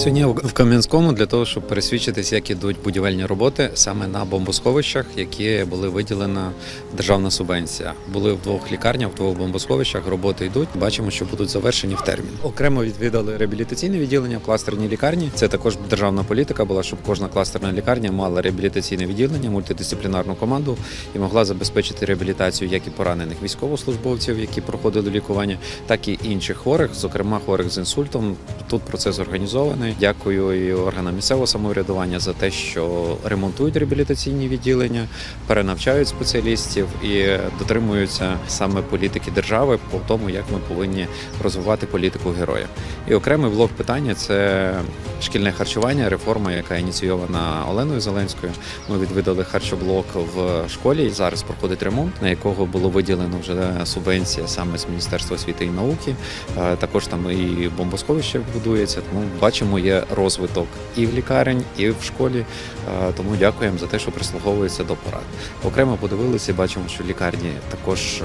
Сьогодні в Кам'янському для того, щоб пересвідчитись, як ідуть будівельні роботи саме на бомбосховищах, які були виділена державна субвенція. Були в двох лікарнях, в двох бомбосховищах. Роботи йдуть. Бачимо, що будуть завершені в термін. Окремо відвідали реабілітаційне відділення в кластерній лікарні. Це також державна політика була, щоб кожна кластерна лікарня мала реабілітаційне відділення, мультидисциплінарну команду і могла забезпечити реабілітацію як і поранених військовослужбовців, які проходили лікування, так і інших хворих, зокрема хворих з інсультом. Тут процес організований. Дякую і органам місцевого самоврядування за те, що ремонтують реабілітаційні відділення, перенавчають спеціалістів і дотримуються саме політики держави по тому, як ми повинні розвивати політику героя. І окремий блок питання це шкільне харчування, реформа, яка ініційована Оленою Зеленською. Ми відвідали харчоблок в школі. Зараз проходить ремонт, на якого було виділено вже субвенція саме з Міністерства освіти і науки. Е, Також там і бомбосховище будується. Тому бачимо, є розвиток і в лікарень, і в школі. Е, Тому дякуємо за те, що прислуговується до порад. Окремо подивилися, бачимо, що лікарні також е,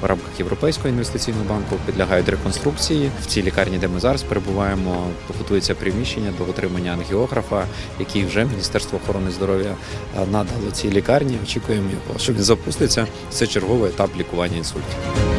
в рамках Європейського інвестиційного банку підлягають реконструкції. В цій лікарні, де ми зараз перебуваємо, готується приміщення до отримання ангіографа, який вже Міністерство охорони здоров'я е, надало цій лікарні. Очікуємо його, що він запуститься. Це черговий етап лікування інсультів.